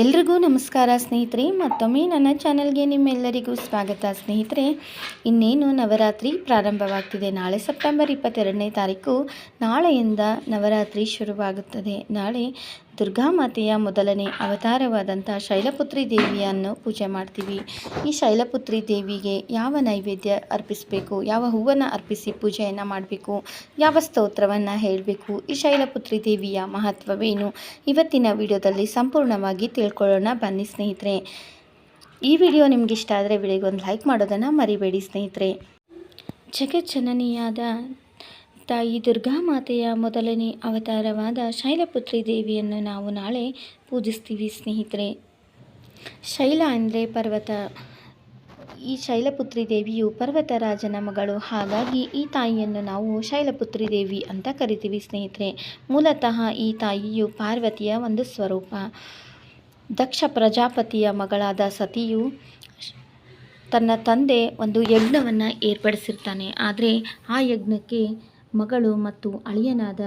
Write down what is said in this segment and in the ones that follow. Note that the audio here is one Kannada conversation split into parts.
ಎಲ್ರಿಗೂ ನಮಸ್ಕಾರ ಸ್ನೇಹಿತರೆ, ಮತ್ತೊಮ್ಮೆ ನನ್ನ ಚಾನಲ್ಗೆ ನಿಮ್ಮೆಲ್ಲರಿಗೂ ಸ್ವಾಗತ. ಸ್ನೇಹಿತರೆ, ಇನ್ನೇನು ನವರಾತ್ರಿ ಪ್ರಾರಂಭವಾಗ್ತಿದೆ. ನಾಳೆ ಸೆಪ್ಟೆಂಬರ್ ಇಪ್ಪತ್ತೆರಡನೇ ತಾರೀಕು ನಾಳೆಯಿಂದ ನವರಾತ್ರಿ ಶುರುವಾಗುತ್ತದೆ. ನಾಳೆ ದುರ್ಗಾಮಾತೆಯ ಮೊದಲನೇ ಅವತಾರವಾದಂಥ ಶೈಲಪುತ್ರಿ ದೇವಿಯನ್ನು ಪೂಜೆ ಮಾಡ್ತೀವಿ. ಈ ಶೈಲಪುತ್ರಿ ದೇವಿಗೆ ಯಾವ ನೈವೇದ್ಯ ಅರ್ಪಿಸಬೇಕು, ಯಾವ ಹೂವನ್ನು ಅರ್ಪಿಸಿ ಪೂಜೆಯನ್ನು ಮಾಡಬೇಕು, ಯಾವ ಸ್ತೋತ್ರವನ್ನು ಹೇಳಬೇಕು, ಈ ಶೈಲಪುತ್ರಿ ದೇವಿಯ ಮಹತ್ವವೇನು? ಇವತ್ತಿನ ವಿಡಿಯೋದಲ್ಲಿ ಸಂಪೂರ್ಣವಾಗಿ ತಿಳ್ಕೊಳ್ಳೋಣ ಬನ್ನಿ ಸ್ನೇಹಿತರೆ. ಈ ವಿಡಿಯೋ ನಿಮ್ಗೆ ಇಷ್ಟ ಆದರೆ ವಿಡಿಯೋಗೆ ಒಂದು ಲೈಕ್ ಮಾಡೋದನ್ನು ಮರಿಬೇಡಿ ಸ್ನೇಹಿತರೆ. ಜಗಜ್ಜನನಿಯಾದ ತಾಯಿ ದುರ್ಗಾ ಮಾತೆಯ ಮೊದಲನೇ ಅವತಾರವಾದ ಶೈಲಪುತ್ರಿ ದೇವಿಯನ್ನು ನಾವು ನಾಳೆ ಪೂಜಿಸ್ತೀವಿ ಸ್ನೇಹಿತರೆ. ಶೈಲ ಅಂದರೆ ಪರ್ವತ. ಈ ಶೈಲಪುತ್ರಿ ದೇವಿಯು ಪರ್ವತರಾಜನ ಮಗಳು. ಹಾಗಾಗಿ ಈ ತಾಯಿಯನ್ನು ನಾವು ಶೈಲಪುತ್ರಿ ದೇವಿ ಅಂತ ಕರಿತೀವಿ ಸ್ನೇಹಿತರೆ. ಮೂಲತಃ ಈ ತಾಯಿಯು ಪಾರ್ವತಿಯ ಒಂದು ಸ್ವರೂಪ. ದಕ್ಷ ಪ್ರಜಾಪತಿಯ ಮಗಳಾದ ಸತಿಯು ತನ್ನ ತಂದೆ ಒಂದು ಯಜ್ಞವನ್ನು ಏರ್ಪಡಿಸಿರ್ತಾನೆ. ಆದರೆ ಆ ಯಜ್ಞಕ್ಕೆ ಮಗಳು ಮತ್ತು ಅಳಿಯನಾದ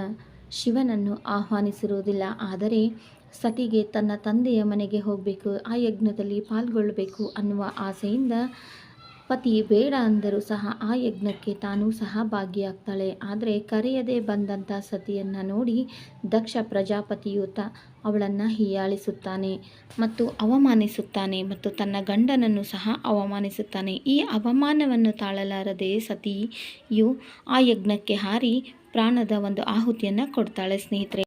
ಶಿವನನ್ನು ಆಹ್ವಾನಿಸಿರುವುದಿಲ್ಲ. ಆದರೆ ಸತಿಗೆ ತನ್ನ ತಂದೆಯ ಮನೆಗೆ ಹೋಗಬೇಕು, ಆ ಯಜ್ಞದಲ್ಲಿ ಪಾಲ್ಗೊಳ್ಳಬೇಕು ಅನ್ನುವ ಆಸೆಯಿಂದ ಪತಿ ಬೇಡ ಅಂದರೂ ಸಹ ಆ ಯಜ್ಞಕ್ಕೆ ತಾನೂ ಸಹ ಭಾಗಿಯಾಗ್ತಾಳೆ ಆದರೆ ಕರೆಯದೆ ಬಂದಂಥ ಸತಿಯನ್ನು ನೋಡಿ ದಕ್ಷ ಪ್ರಜಾಪತಿಯು ತ ಅವಳನ್ನು ಹೀಯಾಳಿಸುತ್ತಾನೆ ಮತ್ತು ಅವಮಾನಿಸುತ್ತಾನೆ ಮತ್ತು ತನ್ನ ಗಂಡನನ್ನು ಸಹ ಅವಮಾನಿಸುತ್ತಾನೆ. ಈ ಅವಮಾನವನ್ನು ತಾಳಲಾರದೆ ಸತಿಯು ಆ ಯಜ್ಞಕ್ಕೆ ಹಾರಿ ಪ್ರಾಣದ ಒಂದು ಆಹುತಿಯನ್ನು ಕೊಡ್ತಾಳೆ ಸ್ನೇಹಿತರೆ.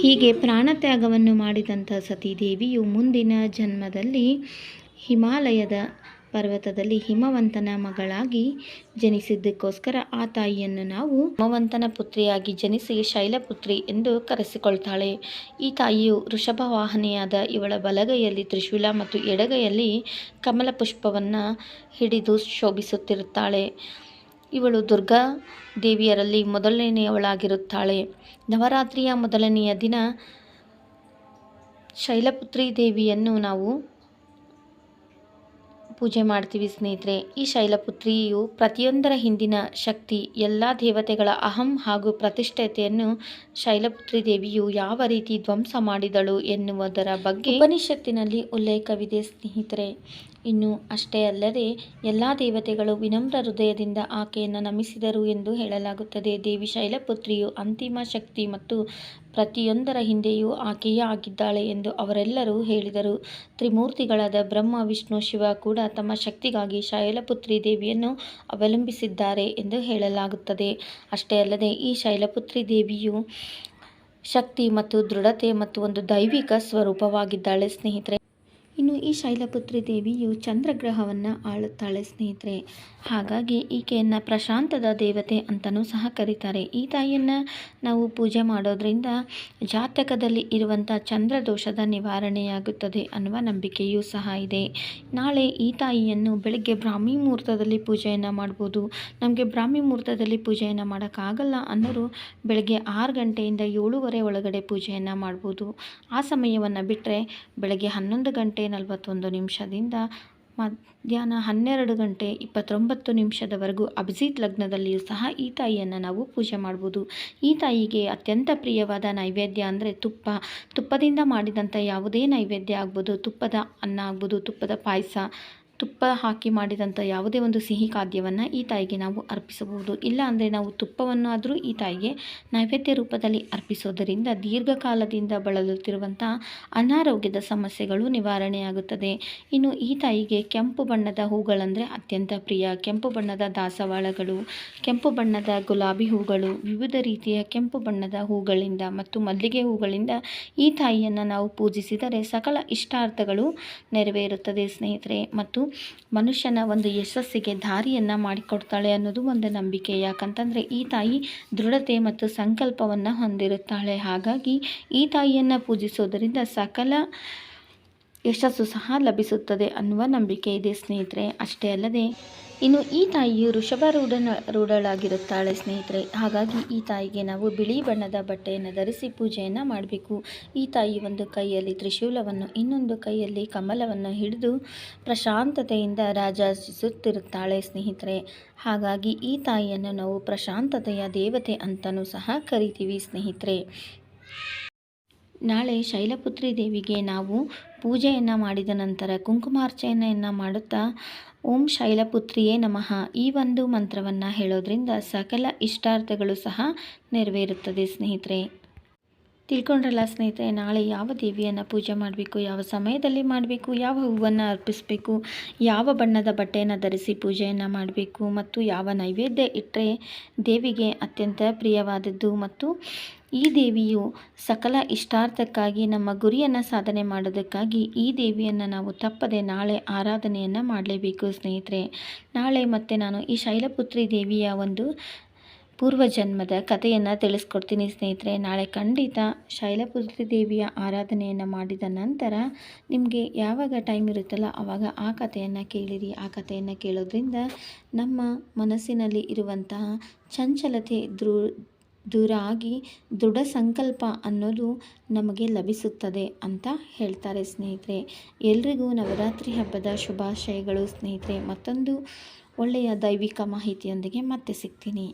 ಹೀಗೆ ಪ್ರಾಣತ್ಯಾಗವನ್ನು ಮಾಡಿದಂಥ ಸತೀದೇವಿಯು ಮುಂದಿನ ಜನ್ಮದಲ್ಲಿ ಹಿಮಾಲಯದ ಪರ್ವತದಲ್ಲಿ ಹಿಮವಂತನ ಮಗಳಾಗಿ ಜನಿಸಿದ್ದಕ್ಕೋಸ್ಕರ ಆ ತಾಯಿಯನ್ನು ನಾವು ಹಿಮವಂತನ ಪುತ್ರಿಯಾಗಿ ಜನಿಸಿ ಶೈಲಪುತ್ರಿ ಎಂದು ಕರೆಸಿಕೊಳ್ತಾಳೆ. ಈ ತಾಯಿಯು ವೃಷಭ ವಾಹನೆಯಾದ ಇವಳ ಬಲಗೈಯಲ್ಲಿ ತ್ರಿಶೂಲ ಮತ್ತು ಎಡಗೈಯಲ್ಲಿ ಕಮಲ ಪುಷ್ಪವನ್ನು ಹಿಡಿದು ಶೋಭಿಸುತ್ತಿರುತ್ತಾಳೆ. ಇವಳು ದುರ್ಗಾ ದೇವಿಯರಲ್ಲಿ ಮೊದಲನೆಯವಳಾಗಿರುತ್ತಾಳೆ. ನವರಾತ್ರಿಯ ಮೊದಲನೆಯ ದಿನ ಶೈಲಪುತ್ರಿ ದೇವಿಯನ್ನು ನಾವು ಪೂಜೆ ಮಾಡ್ತೀವಿ ಸ್ನೇಹಿತರೆ. ಈ ಶೈಲಪುತ್ರಿಯು ಪ್ರತಿಯೊಂದರ ಹಿಂದಿನ ಶಕ್ತಿ, ಎಲ್ಲ ದೇವತೆಗಳ ಅಹಂ ಹಾಗೂ ಪ್ರತಿಷ್ಠತೆಯನ್ನು ಶೈಲಪುತ್ರಿ ದೇವಿಯು ಯಾವ ರೀತಿ ಧ್ವಂಸ ಮಾಡಿದಳು ಎನ್ನುವುದರ ಬಗ್ಗೆ ಉಪನಿಷತ್ತಿನಲ್ಲಿ ಉಲ್ಲೇಖವಿದೆ ಸ್ನೇಹಿತರೆ. ಇನ್ನು ಅಷ್ಟೇ ಅಲ್ಲದೆ ಎಲ್ಲ ದೇವತೆಗಳು ವಿನಮ್ರ ಹೃದಯದಿಂದ ಆಕೆಯನ್ನು ನಮಿಸಿದರು ಎಂದು ಹೇಳಲಾಗುತ್ತದೆ. ದೇವಿ ಶೈಲಪುತ್ರಿಯು ಅಂತಿಮ ಶಕ್ತಿ ಮತ್ತು ಪ್ರತಿಯೊಂದರ ಹಿಂದೆಯೂ ಆಕೆಯೇ ಆಗಿದ್ದಾಳೆ ಎಂದು ಅವರೆಲ್ಲರೂ ಹೇಳಿದರು. ತ್ರಿಮೂರ್ತಿಗಳಾದ ಬ್ರಹ್ಮ, ವಿಷ್ಣು, ಶಿವ ಕೂಡ ತಮ್ಮ ಶಕ್ತಿಗಾಗಿ ಶೈಲಪುತ್ರಿ ದೇವಿಯನ್ನು ಅವಲಂಬಿಸಿದ್ದಾರೆ ಎಂದು ಹೇಳಲಾಗುತ್ತದೆ. ಅಷ್ಟೇ ಅಲ್ಲದೆ ಈ ಶೈಲಪುತ್ರಿ ದೇವಿಯು ಶಕ್ತಿ ಮತ್ತು ದೃಢತೆ ಮತ್ತು ಒಂದು ದೈವಿಕ ಸ್ವರೂಪವಾಗಿದ್ದಾಳೆ. ಸ್ನೇಹಿತರೆ ಇನ್ನು ಈ ಶೈಲಪುತ್ರಿ ದೇವಿಯು ಚಂದ್ರಗ್ರಹವನ್ನು ಆಳುತ್ತಾಳೆ ಸ್ನೇಹಿತರೆ. ಹಾಗಾಗಿ ಈಕೆಯನ್ನು ಪ್ರಶಾಂತದ ದೇವತೆ ಅಂತಲೂ ಸಹ ಕರೀತಾರೆ. ಈ ತಾಯಿಯನ್ನು ನಾವು ಪೂಜೆ ಮಾಡೋದ್ರಿಂದ ಜಾತಕದಲ್ಲಿ ಇರುವಂಥ ಚಂದ್ರದೋಷದ ನಿವಾರಣೆಯಾಗುತ್ತದೆ ಅನ್ನುವ ನಂಬಿಕೆಯೂ ಸಹ ಇದೆ. ನಾಳೆ ಈ ತಾಯಿಯನ್ನು ಬೆಳಗ್ಗೆ ಬ್ರಾಹ್ಮಿ ಮುಹೂರ್ತದಲ್ಲಿ ಪೂಜೆಯನ್ನು ಮಾಡ್ಬೋದು. ನಮಗೆ ಬ್ರಾಹ್ಮಿ ಮುಹೂರ್ತದಲ್ಲಿ ಪೂಜೆಯನ್ನು ಮಾಡೋಕ್ಕಾಗಲ್ಲ ಅನ್ನೋರು ಬೆಳಗ್ಗೆ ಆರು ಗಂಟೆಯಿಂದ ಏಳುವರೆ ಒಳಗಡೆ ಪೂಜೆಯನ್ನು ಮಾಡ್ಬೋದು. ಆ ಸಮಯವನ್ನು ಬಿಟ್ಟರೆ ಬೆಳಗ್ಗೆ ಹನ್ನೊಂದು ಗಂಟೆ ನಲವತ್ತೊಂದು ನಿಮಿಷದಿಂದ ಮಧ್ಯಾಹ್ನ ಹನ್ನೆರಡು ಗಂಟೆ ಇಪ್ಪತ್ತೊಂಬತ್ತು ನಿಮಿಷದವರೆಗೂ ಅಭಿಜಿತ್ ಲಗ್ನದಲ್ಲಿಯೂ ಸಹ ಈ ತಾಯಿಯನ್ನು ನಾವು ಪೂಜೆ ಮಾಡ್ಬೋದು. ಈ ತಾಯಿಗೆ ಅತ್ಯಂತ ಪ್ರಿಯವಾದ ನೈವೇದ್ಯ ಅಂದರೆ ತುಪ್ಪ. ತುಪ್ಪದಿಂದ ಮಾಡಿದಂಥ ಯಾವುದೇ ನೈವೇದ್ಯ ಆಗ್ಬೋದು. ತುಪ್ಪದ ಅನ್ನ ಆಗ್ಬೋದು, ತುಪ್ಪದ ಪಾಯಸ. ತುಪ್ಪ ಹಾಕಿ ಮಾಡಿದಂಥ ಯಾವುದೇ ಒಂದು ಸಿಹಿ ಖಾದ್ಯವನ್ನು ಈ ತಾಯಿಗೆ ನಾವು ಅರ್ಪಿಸಬಹುದು. ಇಲ್ಲ ಅಂದರೆ ನಾವು ತುಪ್ಪವನ್ನಾದರೂ ಈ ತಾಯಿಗೆ ನೈವೇದ್ಯ ರೂಪದಲ್ಲಿ ಅರ್ಪಿಸೋದರಿಂದ ದೀರ್ಘಕಾಲದಿಂದ ಬಳಲುತ್ತಿರುವಂಥ ಅನಾರೋಗ್ಯದ ಸಮಸ್ಯೆಗಳು ನಿವಾರಣೆಯಾಗುತ್ತದೆ. ಇನ್ನು ಈ ತಾಯಿಗೆ ಕೆಂಪು ಬಣ್ಣದ ಹೂಗಳಂದರೆ ಅತ್ಯಂತ ಪ್ರಿಯ. ಕೆಂಪು ಬಣ್ಣದ ದಾಸವಾಳಗಳು, ಕೆಂಪು ಬಣ್ಣದ ಗುಲಾಬಿ ಹೂಗಳು, ವಿವಿಧ ರೀತಿಯ ಕೆಂಪು ಬಣ್ಣದ ಹೂಗಳಿಂದ ಮತ್ತು ಮಲ್ಲಿಗೆ ಹೂಗಳಿಂದ ಈ ತಾಯಿಯನ್ನು ನಾವು ಪೂಜಿಸಿದರೆ ಸಕಲ ಇಷ್ಟಾರ್ಥಗಳು ನೆರವೇರುತ್ತದೆ ಸ್ನೇಹಿತರೆ. ಮತ್ತು ಮನುಷ್ಯನ ಒಂದು ಯಶಸ್ಸಿಗೆ ದಾರಿಯನ್ನು ಮಾಡಿಕೊಡ್ತಾಳೆ ಅನ್ನೋದು ಒಂದು ನಂಬಿಕೆ. ಯಾಕಂತಂದರೆ ಈ ತಾಯಿ ದೃಢತೆ ಮತ್ತು ಸಂಕಲ್ಪವನ್ನು ಹೊಂದಿರುತ್ತಾಳೆ. ಹಾಗಾಗಿ ಈ ತಾಯಿಯನ್ನು ಪೂಜಿಸೋದರಿಂದ ಸಕಲ ಯಶಸ್ಸು ಸಹ ಲಭಿಸುತ್ತದೆ ಅನ್ನುವ ನಂಬಿಕೆ ಇದೆ ಸ್ನೇಹಿತರೆ. ಅಷ್ಟೇ ಅಲ್ಲದೆ ಇನ್ನು ಈ ತಾಯಿಯು ವೃಷಭರೂಢನ ರೂಢಳಾಗಿರುತ್ತಾಳೆ ಸ್ನೇಹಿತರೆ. ಹಾಗಾಗಿ ಈ ತಾಯಿಗೆ ನಾವು ಬಿಳಿ ಬಣ್ಣದ ಬಟ್ಟೆಯನ್ನು ಧರಿಸಿ ಪೂಜೆಯನ್ನು ಮಾಡಬೇಕು. ಈ ತಾಯಿ ಒಂದು ಕೈಯಲ್ಲಿ ತ್ರಿಶೂಲವನ್ನು, ಇನ್ನೊಂದು ಕೈಯಲ್ಲಿ ಕಮಲವನ್ನು ಹಿಡಿದು ಪ್ರಶಾಂತತೆಯಿಂದ ರಾಜಿಸುತ್ತಿರುತ್ತಾಳೆ ಸ್ನೇಹಿತರೆ. ಹಾಗಾಗಿ ಈ ತಾಯಿಯನ್ನು ನಾವು ಪ್ರಶಾಂತತೆಯ ದೇವತೆ ಅಂತಲೂ ಸಹ ಕರಿತೀವಿ ಸ್ನೇಹಿತರೆ. ನಾಳೆ ಶೈಲಪುತ್ರಿ ದೇವಿಗೆ ನಾವು ಪೂಜೆಯನ್ನು ಮಾಡಿದ ನಂತರ ಕುಂಕುಮಾರ್ಚನೆಯನ್ನು ಮಾಡುತ್ತಾ ಓಂ ಶೈಲಪುತ್ರಿಯೇ ನಮಃ. ಈ ಒಂದು ಮಂತ್ರವನ್ನು ಹೇಳೋದ್ರಿಂದ ಸಕಲ ಇಷ್ಟಾರ್ಥಗಳು ಸಹ ನೆರವೇರುತ್ತದೆ ಸ್ನೇಹಿತರೆ. ತಿಳ್ಕೊಂಡ್ರಲ್ಲ ಸ್ನೇಹಿತರೆ, ನಾಳೆ ಯಾವ ದೇವಿಯನ್ನು ಪೂಜೆ ಮಾಡಬೇಕು, ಯಾವ ಸಮಯದಲ್ಲಿ ಮಾಡಬೇಕು, ಯಾವ ಹೂವನ್ನು ಅರ್ಪಿಸಬೇಕು, ಯಾವ ಬಣ್ಣದ ಬಟ್ಟೆಯನ್ನು ಧರಿಸಿ ಪೂಜೆಯನ್ನು ಮಾಡಬೇಕು ಮತ್ತು ಯಾವ ನೈವೇದ್ಯ ಇಟ್ಟರೆ ದೇವಿಗೆ ಅತ್ಯಂತ ಪ್ರಿಯವಾದದ್ದು ಮತ್ತು ಈ ದೇವಿಯು ಸಕಲ ಇಷ್ಟಾರ್ಥಕ್ಕಾಗಿ ನಮ್ಮ ಗುರಿಯನ್ನು ಸಾಧನೆ ಮಾಡೋದಕ್ಕಾಗಿ ಈ ದೇವಿಯನ್ನು ನಾವು ತಪ್ಪದೆ ನಾಳೆ ಆರಾಧನೆಯನ್ನು ಮಾಡಲೇಬೇಕು ಸ್ನೇಹಿತರೆ. ನಾಳೆ ಮತ್ತೆ ನಾನು ಈ ಶೈಲಪುತ್ರಿ ದೇವಿಯ ಒಂದು ಪೂರ್ವಜನ್ಮದ ಕಥೆಯನ್ನು ತಿಳಿಸ್ಕೊಡ್ತೀನಿ ಸ್ನೇಹಿತರೆ. ನಾಳೆ ಖಂಡಿತ ಶೈಲಪುತ್ರಿ ದೇವಿಯ ಆರಾಧನೆಯನ್ನು ಮಾಡಿದ ನಂತರ ನಿಮಗೆ ಯಾವಾಗ ಟೈಮ್ ಇರುತ್ತಲ್ಲ ಆವಾಗ ಆ ಕಥೆಯನ್ನು ಕೇಳಿರಿ. ಆ ಕಥೆಯನ್ನು ಕೇಳೋದ್ರಿಂದ ನಮ್ಮ ಮನಸ್ಸಿನಲ್ಲಿ ಇರುವಂತಹ ಚಂಚಲತೆ ದೃ, ದೂರ ಆಗಿ ದೃಢ ಸಂಕಲ್ಪ ಅನ್ನೋದು ನಮಗೆ ಲಭಿಸುತ್ತದೆ ಅಂತ ಹೇಳ್ತಾರೆ ಸ್ನೇಹಿತರೆ. ಎಲ್ರಿಗೂ ನವರಾತ್ರಿ ಹಬ್ಬದ ಶುಭಾಶಯಗಳು ಸ್ನೇಹಿತರೆ. ಮತ್ತೊಂದು ಒಳ್ಳೆಯ ದೈವಿಕ ಮಾಹಿತಿಯೊಂದಿಗೆ ಮತ್ತೆ ಸಿಗ್ತೀನಿ.